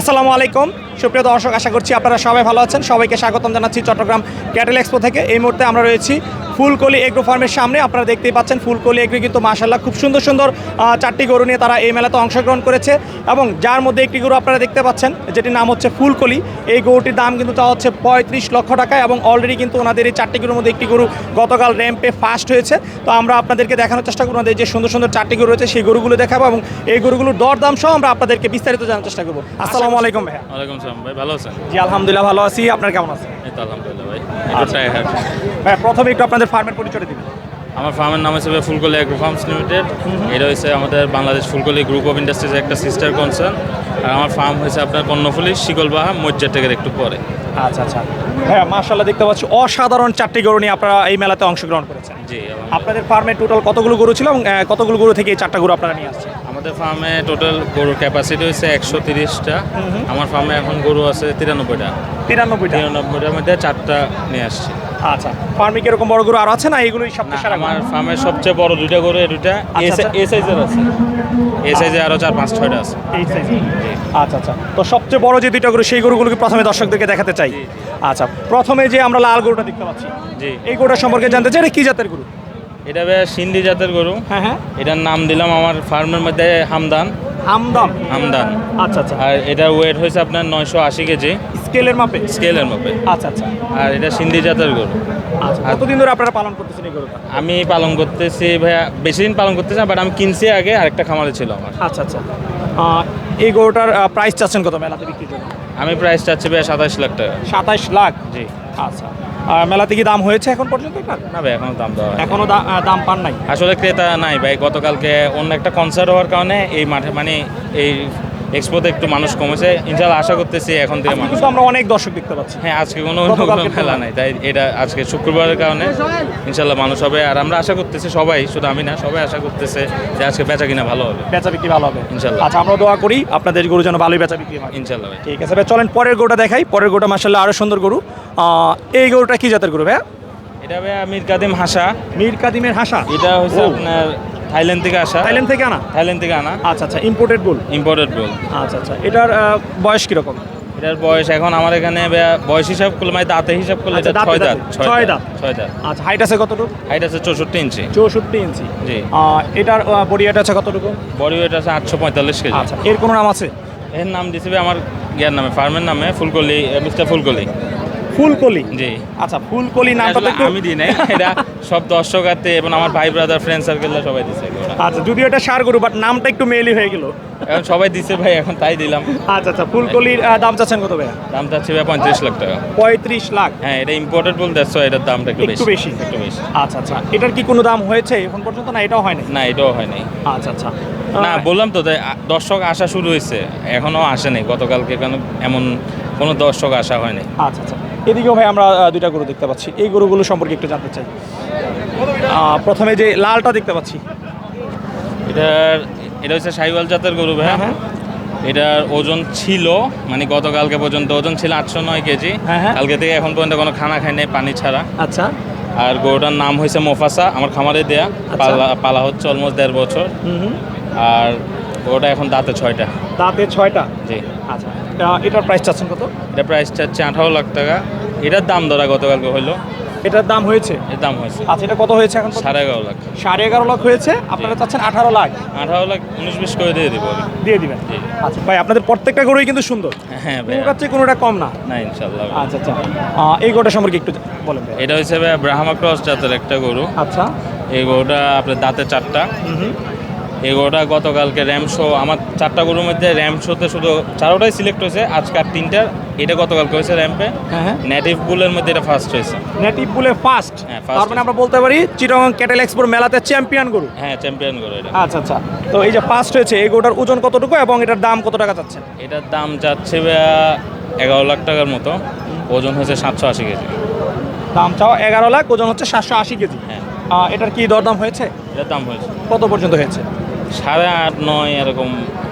আসসালামু আলাইকুম। সুপ্রিয় দর্শক, আশা করছি আপনারা সবাই ভালো আছেন। সবাইকে স্বাগতম জানাচ্ছি চট্টগ্রাম ক্যাটেল এক্সপো থেকে। এই মুহূর্তে আমরা রয়েছি ফুলকলি এগ্রো ফার্মের সামনে আপনারা দেখতেই পাচ্ছেন ফুলকলি এগ্রো কিন্তু মাশাল্লাহ খুব সুন্দর সুন্দর চারটি গরু নিয়ে তারা এই মেলাতে অংশগ্রহণ করেছে এবং যার মধ্যে একটি গরু আপনারা দেখতে পাচ্ছেন যেটির নাম হচ্ছে ফুলকলি। এই গরুটির দাম কিন্তু তা হচ্ছে পঁয়ত্রিশ লক্ষ টাকা এবং অলরেডি কিন্তু ওনাদের এই চারটি গরুর মধ্যে একটি গরু গতকাল র্যাম্পে ফার্স্ট হয়েছে। তো আমরা আপনাদেরকে দেখানোর চেষ্টা করব ওনাদের যে সুন্দর সুন্দর চারটি গরু রয়েছে সেই গরুগুলো দেখাবো এবং এই গরুগুলোর দরদাম সহ আমরা আপনাদেরকে বিস্তারিত জানার চেষ্টা করব। আসসালামু আলাইকুম ভাইয়া। ওয়ালাইকুম সালাম ভাই ভালো আছেন? জি আলহামদুলিল্লাহ ভালো আছি। আপনার কেমন আছেন? এই তো আলহামদুলিল্লাহ ভাই আচ্ছা। হ্যাঁ ভাই প্রথমে একটু আপনাদের ফার্মের পরিচয় দিবেন আমার ফার্মের নাম হিসেবে ফুলকলি অ্যাগ্রো ফার্মস লিমিটেড। এটা হচ্ছে আমাদের বাংলাদেশ ফুলকলি গ্রুপ অফ ইন্ডাস্ট্রিজের একটা সিস্টার কনসার্ন আর আমার ফার্ম হয়েছে আপনার কর্ণফুলি শিকলবাহা মজ্জা টেকের একটু পরে। আচ্ছা আচ্ছা। হ্যাঁ মার্শাল্লাহ দেখতে পাচ্ছি অসাধারণ চারটি গরু নিয়ে আপনারা এই মেলাতে অংশগ্রহণ করেছেন। জি আপনাদের ফার্মে টোটাল কতগুলো গরু ছিল এবং কতগুলো গরু থেকে এই চারটা গরু আপনারা নিয়ে আসছেন? আমাদের ফার্মে টোটাল গরুর ক্যাপাসিটি হচ্ছে একশো তিরিশটা। আমার ফার্মে এখন গরু আছে তিরানব্বইটা। তিরানব্বইটা? তিরানব্বইটার মধ্যে চারটা নিয়ে আসছি। আচ্ছা ফার্মে কি এরকম বড় গরু আর আছে না এগুলোই সব সবচেয়ে সেরা আমার ফার্মের সবচেয়ে বড় দুইটা গরু এই দুইটা। আচ্ছা, আচ্ছা। এ সাইজের আছে। এ সাইজে আরও চার পাঁচ ছয়টা আছে। এই সাইজে আচ্ছা আচ্ছা। তো সবচেয়ে বড় যে দুইটা গরু সেই গরুগুলোকে প্রথমে দর্শকদেরকে দেখাতে চাই। আচ্ছা প্রথমে যে আমরা লাল গরুটা দেখতে পাচ্ছি জি। এই গরুটা সম্পর্কে জানতে চাই এটা কি জাতের গরু? এটা বেশ সিন্ধি জাতের গরু। হ্যাঁ হ্যাঁ। এটার নাম দিলাম আমার ফার্মের মধ্যে হামদান। হামদম হামদান। আচ্ছা আচ্ছা। আর এটার ওয়েট হয়েছে আপনার নয়শো আশি কেজি। স্কেলের মাপে? স্কেলের মাপে। আচ্ছা আচ্ছা। আর এটা সিন্ধি জাতের গরু। আচ্ছা কতদিন ধরে আপনারা পালন করতেছেন এই গরুটা? আমি পালন করতেছি ভাইয়া বেশি দিন পালন করতেছি বাট আমি কিনছি আগে আরেকটা খামারে ছিল আমার। আচ্ছা আচ্ছা। এই গরুটার প্রাইস চাচ্ছেন কত মেলাতে বিক্রি জন্য? আমি প্রাইস চাচ্ছি ভাইয়া সাতাশ লাখ টাকা। সাতাইশ লাখ? জি। আচ্ছা। আর মেলাতে কি দাম হয়েছে এখন পর্যন্ত না ভাই এখনও দাম দেওয়া। এখনও দাম পান নাই আসলে ক্রেতা নাই ভাই গতকালকে অন্য একটা কনসার্ট হওয়ার কারণে এই মাঠে মানে এই এক্সপোতে একটু মানুষ কমেছে। ইনশাল্লাহ আশা করতেছি এখন থেকে মানুষ কিন্তু আমরা অনেক দর্শক দেখতে পাচ্ছি। হ্যাঁ আজকে কোনো কোনো খেলা নাই তাই এটা আজকে শুক্রবারের কারণে ইনশাল্লাহ মানুষ হবে। আর আমরা আশা করতেছি সবাই শুধু আমি না সবাই আশা করতেছে যে আজকে বেচা কিনা ভালো হবে। বেচা বিক্রি ভালো হবে। ইনশাল্লাহ। আচ্ছা আমরা দোয়া করি আপনাদের গরু যেন ভালোই বেচা বিক্রি হয়। ইনশাল্লাহ ঠিক আছে ভাই চলেন পরের গরুটা দেখাই। পরের গরুটা মাসাল্লাহ আরও সুন্দর গরু। এই গরুটা কি জাতের গরু ভাইয়া? এটা ভাই মির কাদিম হাসা। মির কাদিমের হাসা। এটা হচ্ছে আপনার থাইল্যান্ড থেকে আসা। থাইল্যান্ড থেকে আনা? থাইল্যান্ড থেকে আনা। আচ্ছা আচ্ছা ইম্পোর্টেড গোল ইম্পোর্টেড বল আচ্ছা আচ্ছা এটার বয়স কীরকম? এটার বয়স এখন আমার এখানে বয়স হিসাব করলে মানে দাঁতে হিসাব করলে আচ্ছা, এটা ছয় দাঁত। ছয় দাঁত। ছয় দাঁত। আচ্ছা হাইট আছে কতটুকু? হাইট আছে চৌষট্টি ইঞ্চি। চৌষট্টি ইঞ্চি? জি। এটার বডি ওয়েট আছে কতটুকু? বডি ওয়েট আছে আটশো পঁয়তাল্লিশ কেজি। আচ্ছা এর কোনো নাম আছে? এর নাম দিছে আমার ইয়ার নামে ফার্মের নামে ফুলকলি মিস্টার ফুলকলি। ফুলকলি? জি। আচ্ছা ফুলকলি নামটা তো আমি দিই নাই। এটা সব দর্শকার্থে এবং আমার ভাই ব্রাদার ফ্রেন্ড সার্কেলরা সবাই দিছে আচ্ছা যদিও এটা সার গরু বাট নামটা একটু মেলি হয়ে গেল। এখন সবাই দিছে ভাই এখন তাই দিলাম। আচ্ছা আচ্ছা ফুলকলির দাম চাচ্ছেন কত ভাইয়া? দাম চাচ্ছি ভাই পঁয়ত্রিশ লাখ টাকা। পঁয়ত্রিশ লাখ। হ্যাঁ এটা ইম্পোর্টেড বল দেখছ এটার দামটা একটু বেশি। বেশি। একটু বেশি। আচ্ছা আচ্ছা এটার কি কোনো দাম হয়েছে এখন পর্যন্ত? না এটাও হয়নি? না এটাও হয় নাই আচ্ছা আচ্ছা। না বললাম তো দর্শক আসা শুরু হয়েছে। এখনও আসেনি গতকালকে কেন এমন কোনো দর্শক আসা হয়নি। আচ্ছা আচ্ছা। এদিকেও ভাই আমরা দুইটা গরু দেখতে পাচ্ছি। এই গরুগুলো সম্পর্কে একটু জানতে চাই। প্রথমে যে লালটা দেখতে পাচ্ছি। এটার এটা হচ্ছে সাইওয়াল জাতের গরু ভাই। হ্যাঁ, হ্যাঁ। এটার ওজন ছিল মানে গতকালকে পর্যন্ত ওজন ছিল আটশো নয় কেজি। হ্যাঁ। কালকে থেকে এখন পর্যন্ত কোনো খানা খাই নাই পানি ছাড়া। আচ্ছা। আর গরুটার নাম হয়েছে মোফাসা আমার খামারে দেয়া। আচ্ছা। পালা পালা হচ্ছে অলমোস্ট দেড় বছর। আর গরুটা এখন দাঁতে ছয়টা। দাঁতে ছয়টা? জি। আচ্ছা এটার প্রাইস চাচ্ছেন কত? এটা প্রাইস চাচ্ছে আঠারো লাখ টাকা। এটার দাম ধরা গতকালকে হইল। এটার দাম হয়েছে? এর দাম হয়েছে। আচ্ছা এটা কত হয়েছে এখন সাড়ে এগারো লাখ। সাড়ে এগারো লাখ হয়েছে আপনারা চাচ্ছেন আঠারো লাখ। আঠারো লাখ উনিশ বিশ করে দিয়ে দিব দিয়ে দিবেন। আচ্ছা ভাই আপনাদের প্রত্যেকটা গরুই কিন্তু সুন্দর। হ্যাঁ ভাই চেয়ে কোনোটা কম না। না ইনশাল্লাহ। আচ্ছা আচ্ছা। এই গরুটা সম্পর্কে একটু বলেন এটা হচ্ছে ব্রাহ্মা ক্রস জাতের একটা গরু। আচ্ছা। এই গরুটা আপনার দাঁতে চারটা। গরুটা গতকালকে র্যাম শো আমার চারটা গরুর মধ্যে র্যাম শোতে শুধু চারোটাই সিলেক্ট হয়েছে আজকে আর তিনটার এটা গতকালকে হয়েছে র্যাম্পে হ্যাঁ হ্যাঁ। নেটিভ বুলের মধ্যে এটা ফার্স্ট হয়েছে। নেটিভ বুলে ফার্স্ট হ্যাঁ, তার মানে আমরা বলতে পারি চিটং ক্যাটেল এক্সপোর মেলাতে চ্যাম্পিয়ন গরু। হ্যাঁ চ্যাম্পিয়ন গরু এটা। আচ্ছা আচ্ছা। তো এই যে ফার্স্ট হয়েছে এই গরুটার ওজন কতটুকু এবং এটার দাম কত টাকা যাচ্ছে? এটার দাম যাচ্ছে এগারো লাখ টাকার মতো। ওজন হয়েছে সাতশো আশি কেজি। দাম চাও এগারো লাখ ওজন হচ্ছে সাতশো আশি কেজি। হ্যাঁ। এটার কি দরদাম হয়েছে? এটার দাম হয়েছে। কত পর্যন্ত হয়েছে? সাড়ে আট নয় এরকম।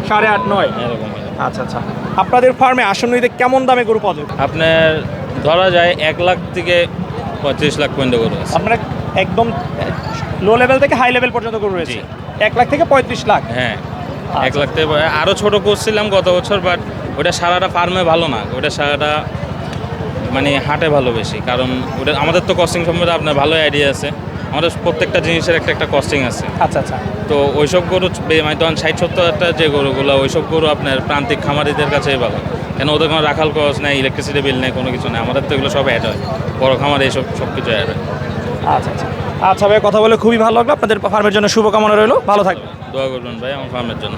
সাড়ে আট নয়? এরকম আচ্ছা আচ্ছা। আপনাদের ফার্মে আসন্নইতে কেমন দামে গরু পাওয়া যাবে আপনার ধরা যায় এক লাখ থেকে পঁয়ত্রিশ লাখ পর্যন্ত গরু আছে। আপনারা একদম লো লেভেল থেকে হাই লেভেল পর্যন্ত গরু রয়েছে। এক লাখ থেকে পঁয়ত্রিশ লাখ? হ্যাঁ। এক আচ্ছা। লাখ থেকে আরও ছোট করছিলাম গত বছর বাট ওটা সারাটা ফার্মে ভালো না। ওটা সারাটা মানে হাটে ভালো বেশি। কারণ ওটা আমাদের তো কস্টিং সম্বন্ধে আপনার ভালো আইডিয়া আছে। আমাদের প্রত্যেকটা জিনিসের একটা একটা কস্টিং আছে। আচ্ছা আচ্ছা। তো ওইসব গরু বে- মানে তখন ষাট সত্তর হাজার টাকার যে গরুগুলো ওইসব গরু আপনার প্রান্তিক খামারিদের কাছেই ভালো। কেন ওদের কোনো রাখাল খরচ নেই ইলেকট্রিসিটি বিল নেই কোনো কিছু নেই। আমাদের তো এগুলো সব অ্যাড হয়। বড় খামারে এইসব সব কিছু অ্যাড হয়। আচ্ছা আচ্ছা। আচ্ছা ভাই কথা বলে খুবই ভালো লাগল। আপনাদের ফার্মের জন্য শুভকামনা রইল। ভালো থাকবে দোয়া করবেন ভাই আমার ফার্মের জন্য।